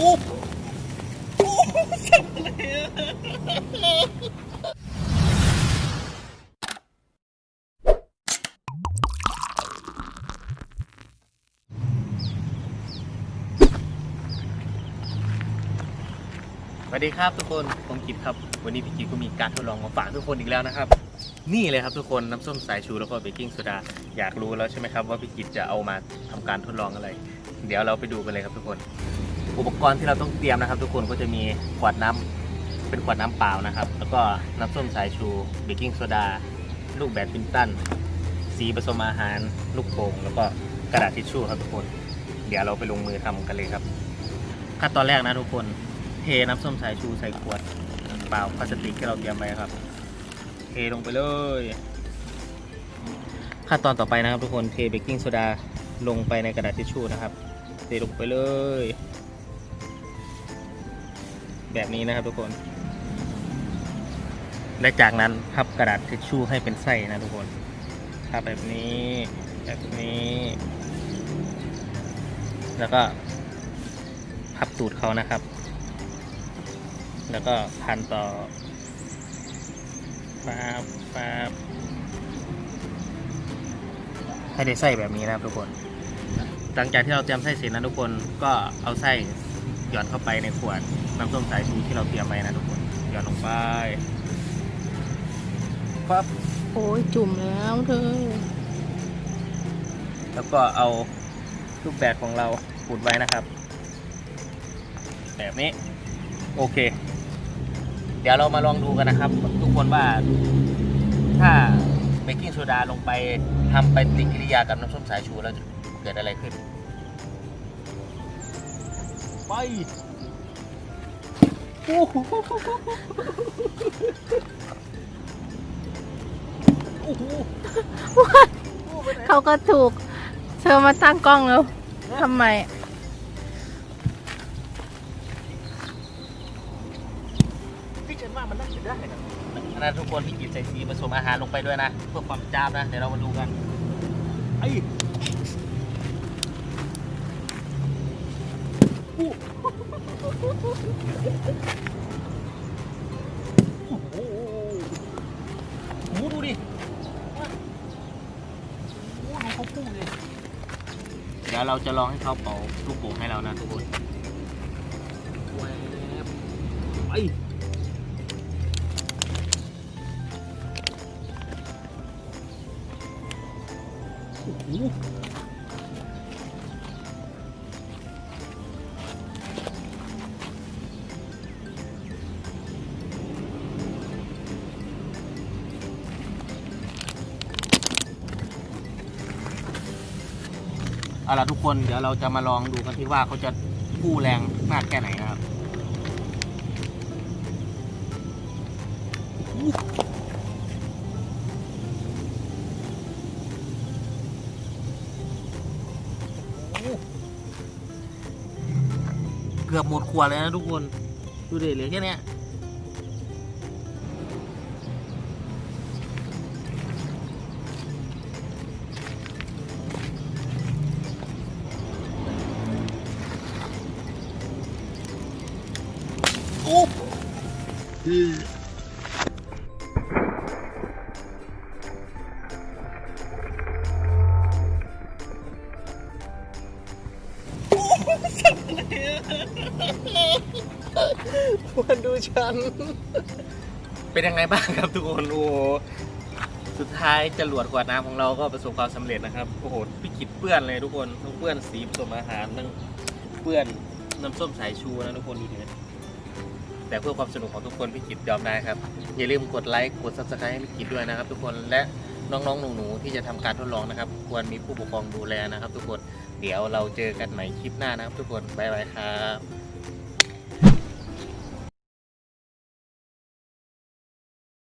โอ้โอ้สับเลยสวัสดีครับทุกคนผมกิตครับ วันนี้พี่กิตก็มีการทดลองมาฝากทุกคนอีกแล้วนะครับ นี่เลยครับทุกคนน้ำส้มสายชูแล้วก็เบกกิ้งโซดาอยากรู้แล้วใช่ไหมครับว่าพี่กิตจะเอามาทำการทดลองอะไร เดี๋ยวเราไปดูกันเลยครับทุกคน อุปกรณ์ที่เราต้องเตรียมนะครับ ทุกคนก็จะมีขวดน้ำเป็นขวดน้ำเปล่านะครับ แล้วก็น้ำส้มสายชูเบกกิ้งโซดา ลูกแบดมินตัน สีผสมอาหาร ลูกโป่งแล้วก็กระดาษทิชชู่ครับทุกคน เดี๋ยวเราไปลงมือทำกันเลยครับ ขั้นตอนแรกนะทุกคนเทน้ำส้มสายชูใส่ขวดเปล่าพลาสติกที่เราเตรียมไว้ครับ เทลงไปเลยขั้นตอนต่อไปนะครับทุกคนเทเบกกิ้งโซดาลงไปในกระดาษทิชชู่นะครับเทลงไปเลย แบบนี้นะครับทุกคน และจากนั้นพับกระดาษทิชชู่ให้เป็นไส้นะทุกคนพับแบบนี้แบบนี้ แล้วก็พับตูดเขานะครับ แล้วก็พันต่อป๊าบปาบให้ได้ไส้แบบนี้นะครับทุกคน หลังจากที่เราเตรียมไส้เสร็จนะทุกคนก็เอาไส้ หย่อนเข้าไปในขวดน้ำส้มสายชูที่เราเตรียมไว้นะทุกคนหย่อนลงไปปั๊บโอ้ยจุ่มแล้วเธอ แล้วก็เอาลูกแบบของเราปูดไว้นะครับ แบบนี้โอเค เดี๋ยวเรามาลองดูกันนะครับ ทุกคนว่า ถ้าเบกกิ้งโซดาลงไปทำไปฏิกิริยากับน้ำส้มสายชูแล้วจะเกิดอะไรขึ้น ไปโอ้โหโอ้โหเขาก็ถูก เธอมาตั้งกล้องแล้วทำไมพี่เชนว่ามันน่าจะได้นะนะทุกคนพี่กินใส่สีผสมอาหารลงไปด้วยนะ เพื่อความจ้าบนะ เดี๋ยวเรามาดูกันไอ้ โอ้โหโอ้โหดูดิโอ้โหดูเขาพุ่งเลยเดี๋ยวเราจะลองให้เขาเป่าลูกโป่งให้เรานะทุกคนแวบไปโอ้โห เอาล่ะทุกคนเดี๋ยวเราจะมาลองดูกันที่ว่าเขาจะกู้แรงมากแค่ไหนนะครับเกือบหมดขวดเลยนะทุกคน ดูเด็เหลือแค่นี้ โอ้มันดูฉัน เป็นยังไงบ้างครับทุกคนโอ้โหสุดท้ายจรวดขวดน้ำของเราก็ประสบความสำเร็จนะครับโอ้โหพี่กิดเปื้อนเลยทุกคนทั้งเปื้อนสีผสมอาหารทั้งเปื้อนน้ำส้มสายชูนะทุกคนดูดิ แต่เพื่อความสนุกของทุกคนพี่กิตยอมได้ครับ อย่าลืมกดไลค์กดซับสไครต์ให้พี่กิตด้วยนะครับ ทุกคนและน้องๆหนูๆที่จะทำการทดลองนะครับ ควรมีผู้ปกครองดูแลนะครับ ทุกคนเดี๋ยวเราเจอกันใหม่คลิปหน้านะครับ ทุกคนบ๊ายบายครับ